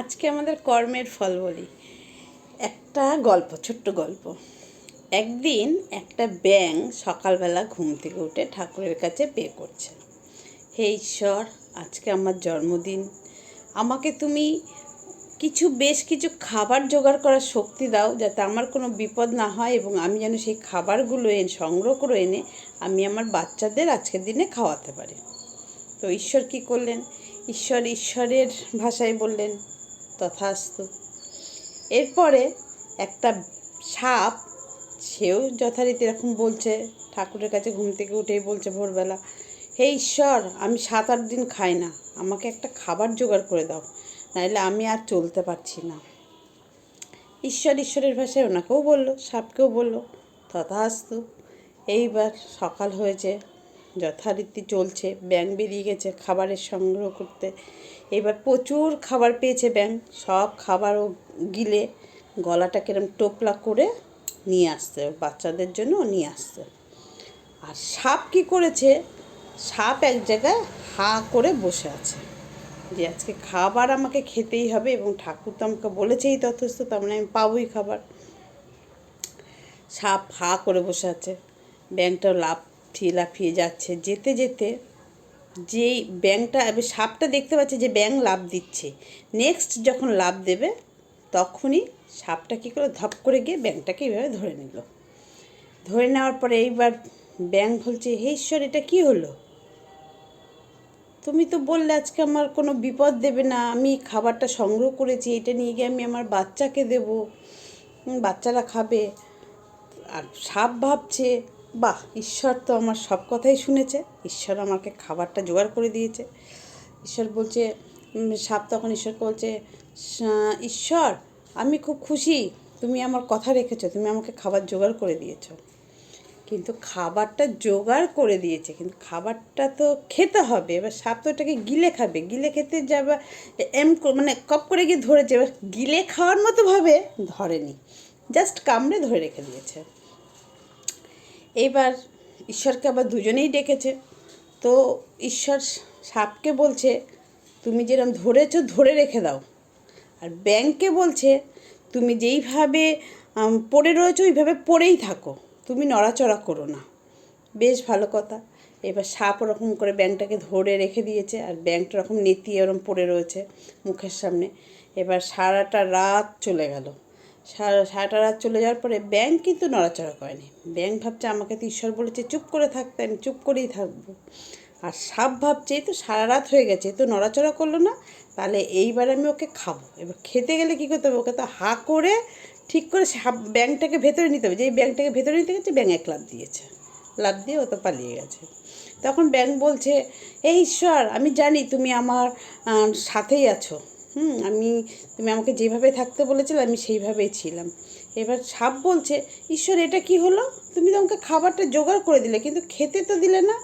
আজকে আমাদের কর্মের ফল বলি। একটা গল্প, ছোট্ট গল্প। একদিন একটা ব্যাং সকালবেলা ঘুম থেকে উঠে ঠাকুরের কাছে পে করছে হে ঈশ্বর, আজকে আমার জন্মদিন। আমাকে তুমি কিছু, বেশ কিছু খাবার জোগাড় করার শক্তি দাও, যাতে আমার কোনো বিপদ না হয় এবং আমি যেন সেই খাবারগুলো এনে সংগ্রহ করে এনে আমি আমার বাচ্চাদের আজকের দিনে খাওয়াতে পারি। তো ঈশ্বর কি করলেন? ঈশ্বর ঈশ্বরের ভাষায় বললেন তথাস্তু। এরপরে একটা সাপ, সেও যথারীতি এরকম বলছে, ঠাকুরের কাছে ঘুম থেকে উঠেই বলছে ভোরবেলা, হে ঈশ্বর, আমি সাত আট দিন খাই না, আমাকে একটা খাবার জোগাড় করে দাও নাহলে আমি আর চলতে পারছি না। ঈশ্বর ঈশ্বরের ভাষায় ওনাকেও বলল, সাপকেও বলল, তথাস্তু। এইবার সকাল হয়েছে যথারীতি চলছে। ব্যাং বেরিয়ে গেছে খাবারের সংগ্রহ করতে। এবার প্রচুর খাবার পেয়েছে ব্যাং সব খাবার ও গিলে গলাটা কিরম টোপলা করে নিয়ে আসছে। বাচ্চাদের জন্য নিয়ে আসছে। আর সাপ কি করেছে? সাপ এক জায়গায় হা করে বসে আছে। যে আজকে খাবার আমাকে খেতেই হবে এবং ঠাকুর তো আমাকে বলেছেই তথস্থ তার মানে আমি পাবোই খাবার। সাপ হা করে বসে আছে। ব্যাংকটাও লাফিয়ে লাফিয়ে যাচ্ছে। যেতে যেতে যেই এবার সাপটা দেখতে পাচ্ছে যে ব্যাং লাভ দিচ্ছে। নেক্সট যখন লাভ দেবে, তখনই সাপটা কী করে ধপ করে গিয়ে ব্যাংকটাকে এইভাবে ধরে নিল। ধরে নেওয়ার পরে এইবার ব্যাং বলছে হে ঈশ্বর, এটা কী হলো? তুমি তো বললে আজকে আমার কোনো বিপদ দেবে না। আমি খাবারটা সংগ্রহ করেছি, এটা নিয়ে গিয়ে আমি আমার বাচ্চাকে দেব। বাচ্চারা খাবে। আর সাপ ভাবছে বাহ, ঈশ্বর তো আমার সব কথাই শুনেছে। ঈশ্বর আমাকে খাবারটা জোগাড় করে দিয়েছে। ঈশ্বর বলছে সাপ তখন ঈশ্বরকে বলছে ঈশ্বর, আমি খুব খুশি। তুমি আমার কথা রেখেছো, তুমি আমাকে খাবার জোগাড় করে দিয়েছ। কিন্তু খাবারটা জোগাড় করে দিয়েছে, কিন্তু খাবারটা তো খেতে হবে। এবার সাপ তো ওটাকে গিলে খাবে। গিলে খেতে যাবে, এম মানে কপ করে গিয়ে ধরেছে। এবার গিলে খাওয়ার মতো ভাবে ধরেনি। জাস্ট কামড়ে ধরে রেখে দিয়েছে। এইবার ঈশ্বরকে আবার দুজনেই ডেকেছে। তো ঈশ্বর সাপকে বলছে, তুমি যেরকম ধরেছো, ধরে রেখে দাও। আর ব্যাংকে বলছে, তুমি যেইভাবে পড়ে রয়েছো, ওইভাবে পড়েই থাকো। তুমি নড়াচড়া করো না। বেশ ভালো কথা। এবার সাপ ওরকম করে ব্যাংকটাকে ধরে রেখে দিয়েছে, আর ব্যাংকটা ওরকম নেতিয়ে ওরকম পড়ে রয়েছে মুখের সামনে। এবার সারাটা রাত চলে গেল। সারাটা রাত চলে যাওয়ার পরে ব্যাংক কিন্তু নড়াচড়া করেনি। ব্যাংক ভাবছে আমাকে তো ঈশ্বর বলেছে, চুপ করে থাকতে, আমি চুপ করেই থাকব। আর সাপ ভাবছে তো সারা রাত হয়ে গেছে তো নড়াচড়া করল না, তাহলে এইবার আমি ওকে খাব। এবার খেতে গেলে কী করতে হবে? ওকে তো হা করে ঠিক করে সাপ, ব্যাংকটাকে ভেতরে নিতে হবে। যেই ব্যাংকটাকে ভেতরে নিতে গেছে ব্যাং এক লাভ দিয়েছে। লাভ দিয়ে ও তো পালিয়ে গেছে। তখন ব্যাংক বলছে, এই ঈশ্বর, আমি জানি তুমি আমার সাথেই আছো। হুম, আমি, তুমি আমাকে যেভাবে থাকতে বলেছিলে, আমি সেইভাবেই ছিলাম। এবার সাপ বলছে, ঈশ্বর, এটা কি হলো? তুমি তো আমাকে খাবারটা জোগাড় করে দিলে, কিন্তু খেতে তো দিলে না?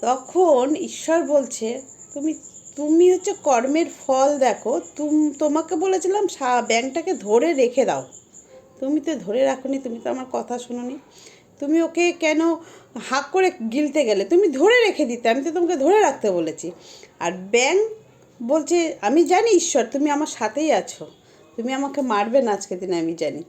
তখন ঈশ্বর বলছে, তুমি তুমি হচ্ছে কর্মের ফল দেখো, তুম, তোমাকে বলেছিলাম সা- ব্যাংকটাকে ধরে রেখে দাও। তুমি তো ধরে রাখোনি, তুমি তো আমার কথা শোনোনি। তুমি ওকে কেন হাঁক করে গিলতে গেলে? তুমি ধরে রেখে দিতে, আমি তো তোমাকে ধরে রাখতে বলেছি। আর ব্যাং বলছে, আমি জানি ঈশ্বর, তুমি আমার সাথেই আছো। তুমি আমাকে মারবে না আজকে দিনে, আমি জানি।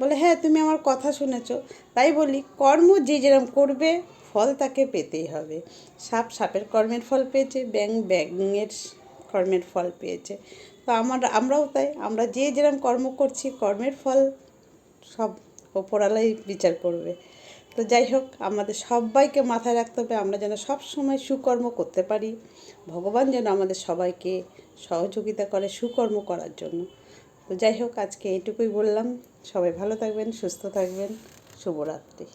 বলে হ্যাঁ তুমি আমার কথা শুনেছ। তাই বলি, কর্ম যে যেরকম করবে, ফল তাকে পেতেই হবে। সাপ সাপের কর্মের ফল পেয়েছে ব্যাং ব্যাঙের কর্মের ফল পেয়েছে। তো আমার, আমরাও তাই। আমরা যে যেরকম কর্ম করছি, কর্মের ফল সব ওপরালাই বিচার করবে। তো যাই হোক, আমাদের সবাইকে মাথায় রাখতে হবে, আমরা যেন সব সময় সুকর্ম করতে পারি। ভগবান যেন আমাদের সবাইকে সহযোগিতা করে সুকর্ম করার জন্য। তো যাই হোক, আজকে এইটুকুই বললাম। সবাই ভালো থাকবেন, সুস্থ থাকবেন। শুভরাত্রি।